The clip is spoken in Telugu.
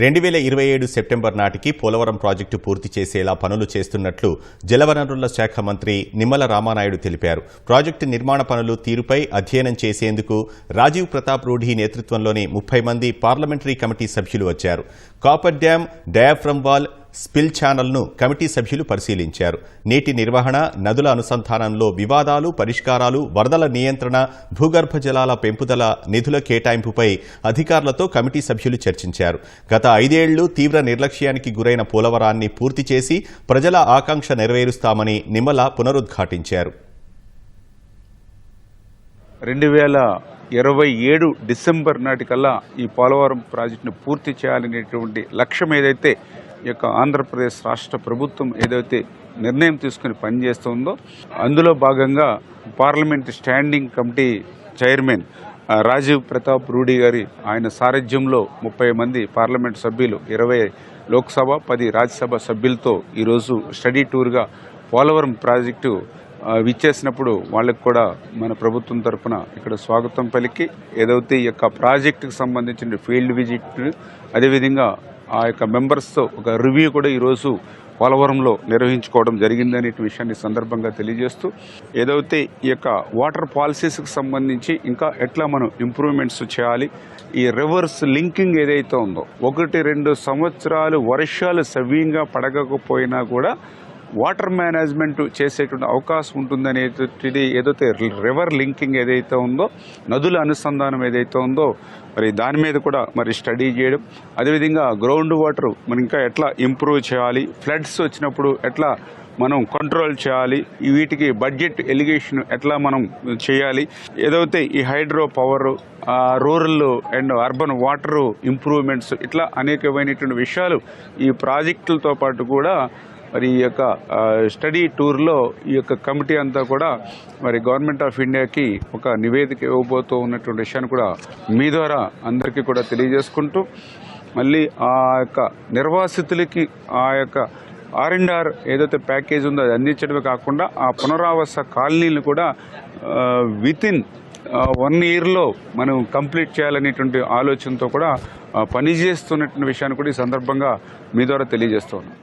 రెండు వేల ఇరవై ఏడు సెప్టెంబర్ నాటికి పోలవరం ప్రాజెక్టు పూర్తి చేసేలా పనులు చేస్తున్నట్లు జలవనరుల శాఖ మంత్రి నిమ్మల రామానాయుడు తెలిపారు. ప్రాజెక్టు నిర్మాణ పనులు తీరుపై అధ్యయనం చేసేందుకు రాజీవ్ ప్రతాప్ రూఢి నేతృత్వంలోని ముప్పై మంది పార్లమెంటరీ కమిటీ సభ్యులు వచ్చారు. Coffer dam diaphragm wall spill ఛానల్ను కమిటీ సభ్యులు పరిశీలించారు. నీటి నిర్వహణ నదుల అనుసంధానంలో వివాదాలు పరిష్కారాలు వరదల నియంత్రణ భూగర్భ జలాల పెంపుదల నిధుల కేటాయింపుపై అధికారులతో కమిటీ సభ్యులు చర్చించారు. గత ఐదేళ్ళు తీవ్ర నిర్లక్ష్యానికి గురైన పోలవరాన్ని పూర్తి చేసి ప్రజల ఆకాంక్ష నెరవేరుస్తామని నిమ్మల పునరుద్ఘాటించారు. రెండు వేల ఇరవై ఏడు డిసెంబర్ నాటికల్లా ఈ పోలవరం ప్రాజెక్టును పూర్తి చేయాలనేటువంటి లక్ష్యం ఏదైతే యొక్క ఆంధ్రప్రదేశ్ రాష్ట్ర ప్రభుత్వం ఏదైతే నిర్ణయం తీసుకుని పనిచేస్తుందో అందులో భాగంగా parliament standing committee chairman Rajiv Pratap Rudy గారి ఆయన సారథ్యంలో ముప్పై మంది పార్లమెంట్ సభ్యులు ఇరవై లోక్సభ పది రాజ్యసభ సభ్యులతో ఈరోజు స్టడీ టూర్గా పోలవరం ప్రాజెక్టు విచ్చేసినప్పుడు వాళ్ళకి కూడా మన ప్రభుత్వం తరఫున ఇక్కడ స్వాగతం పలికి ఏదైతే ఈ యొక్క ప్రాజెక్టుకు సంబంధించిన ఫీల్డ్ విజిట్ అదేవిధంగా ఆ యొక్క మెంబర్స్తో ఒక రివ్యూ కూడా ఈరోజు పోలవరంలో నిర్వహించుకోవడం జరిగిందనే విషయాన్ని సందర్భంగా తెలియజేస్తూ ఏదైతే ఈ యొక్క వాటర్ పాలసీస్కి సంబంధించి ఇంకా ఎట్లా మనం ఇంప్రూవ్మెంట్స్ చేయాలి ఈ రివర్స్ లింకింగ్ ఏదైతే ఉందో ఒకటి రెండు సంవత్సరాలు వర్షాలు సవ్యంగా పడకపోయినా కూడా వాటర్ మేనేజ్మెంట్ చేసేటువంటి అవకాశం ఉంటుందనేటువంటిది ఏదైతే రివర్ లింకింగ్ ఏదైతే ఉందో నదుల అనుసంధానం ఏదైతే ఉందో మరి దాని మీద కూడా మరి స్టడీ చేయడం. అదేవిధంగా గ్రౌండ్ వాటర్ మనం ఇంకా ఎట్లా ఇంప్రూవ్ చేయాలి? ఫ్లడ్స్ వచ్చినప్పుడు ఎట్లా మనం కంట్రోల్ చేయాలి? వీటికి బడ్జెట్ ఎలిగేషన్ ఎట్లా మనం చేయాలి? ఏదైతే ఈ hydro power rural and urban water improvements ఇట్లా అనేకమైనటువంటి విషయాలు ఈ ప్రాజెక్టులతో పాటు కూడా మరి ఈ యొక్క స్టడీ టూర్లో ఈ యొక్క కమిటీ అంతా కూడా మరి గవర్నమెంట్ ఆఫ్ ఇండియాకి ఒక నివేదిక ఇవ్వబోతూ ఉన్నటువంటి విషయాన్ని కూడా మీ ద్వారా అందరికీ కూడా తెలియజేసుకుంటూ మళ్ళీ ఆ యొక్క నిర్వాసితులకి ఆ యొక్క ఆర్ అండ్ ఆర్ ఏదైతే ప్యాకేజ్ ఉందో అది అందించడమే కాకుండా ఆ పునరావాస కాలనీలు కూడా వితిన్ వన్ ఇయర్లో మనం కంప్లీట్ చేయాలనేటువంటి ఆలోచనతో కూడా పనిచేస్తున్నటువంటి విషయాన్ని కూడా ఈ సందర్భంగా మీ ద్వారా తెలియజేస్తూ ఉన్నాం.